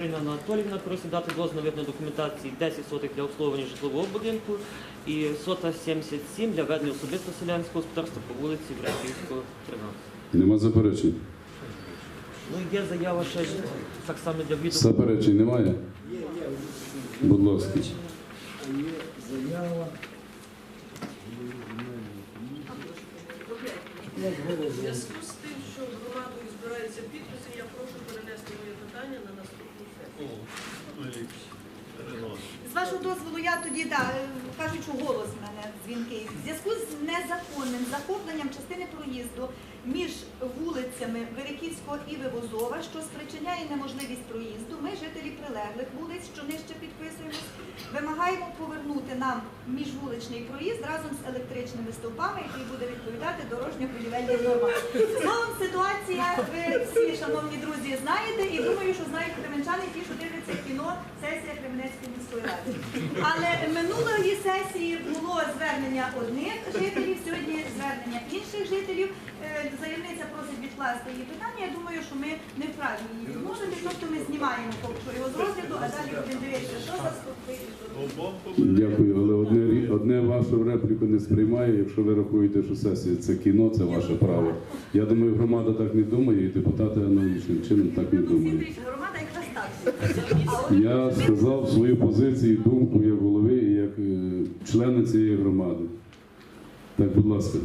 Ірина Анатолівна просить дати дозвіл на документації 10 сотих для обслуговування житлового будинку і сота 77 для ведення особисто селянського господарства по вулиці Брехівського, 13. Нема заперечень. Ну є заява ще ж так само для відомо. Заперечень немає? Будь ласка. Є заява. В зв'язку з тим, що громадою збираються підписи, я прошу З вашого дозволу, я тоді да, е, кажуть, що голос в мене дзвінкий. В зв'язку з незаконним захопленням частини проїзду між вулицями Вериківського і Вивозова, що спричиняє неможливість проїзду, ми, жителі прилеглих вулиць, що нижче підписуємось, вимагаємо повернути нам міжвуличний проїзд разом з електричними стовпами, який буде відповідати дорожньо-будівельним нормам. Загалом ситуація, ви всі, шановні друзі, знаєте, і думаю, що знають кременчани, ті, що дивляться кіно сесія Кременецької міської ради. Але минулої сесії було звернення одних жителів, сьогодні звернення інших жителів. Е, Заявниця просить відкласти її питання. Я думаю, що ми не вправі її відмовити, тобто ми знімаємо поки його з розгляду, а далі будемо дивитися, що за тут. Дякую, але одне, одне вашу репліку не сприймаю, якщо ви рахуєте, що сесія це кіно, це ваше право. Я думаю, громада так не думає, і депутати аналогічним чином так не думають. Громада якраз так. Я сказав свою позицію, думку як голови і як члена члени цієї громади. Так, будь ласка.